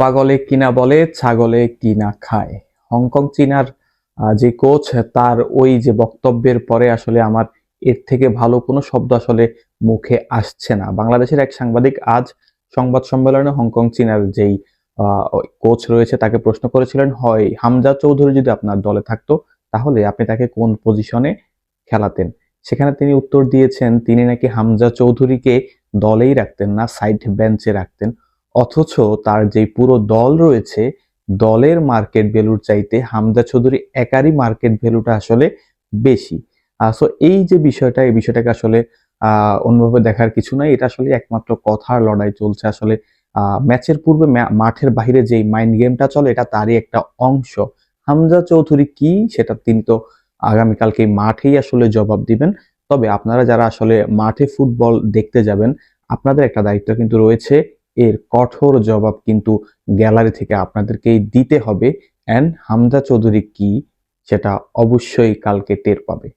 পাগলে কিনা বলে, ছাগলে কিনা খায়। হংকং চীনার যে কোচ, তার ওই যে বক্তব্যের পরে আসলে আমার এর থেকে ভালো কোনো শব্দ আসলে মুখে আসছে না। বাংলাদেশের এক সাংবাদিক আজ সংবাদ সম্মেলনে হংকং চীনার যেই কোচ রয়েছে, তাকে প্রশ্ন করেছিলেন, হয়, হামজা চৌধুরী যদি আপনার দলে থাকতো, তাহলে আপনি তাকে কোন পজিশনে খেলাতেন? সেখানে তিনি উত্তর দিয়েছেন, তিনি নাকি হামজা চৌধুরীকে দলেই রাখতেন না, সাইড বেঞ্চে রাখতেন। অথচ তার যে পুরো দল রয়েছে, দলের মার্কেট ভ্যালুর চাইতে হামজা চৌধুরী একারই মার্কেট ভ্যালুটা আসলে বেশি। সো এই যে বিষয়টা, এই বিষয়টাকে আসলে অন্যভাবে দেখার কিছু নাই। এটা আসলে একমাত্র কথার লড়াই চলছে আসলে ম্যাচের পূর্বে মাঠের বাইরে যে মাইন্ড গেমটা চলে, এটা তারই একটা অংশ। হামজা চৌধুরী কি, সেটা তিনি তো আগামীকালকে মাঠেই আসলে জবাব দিবেন। তবে আপনারা যারা আসলে মাঠে ফুটবল দেখতে যাবেন, আপনাদের একটা দায়িত্ব কিন্তু রয়েছে এর কঠোর জবাব কিন্তু গ্যালারি থেকে আপনাদেরকেই দিতে হবে। অ্যান্ড হামদা চৌধুরী কি? সেটা অবশ্যই কালকে টের পাবে।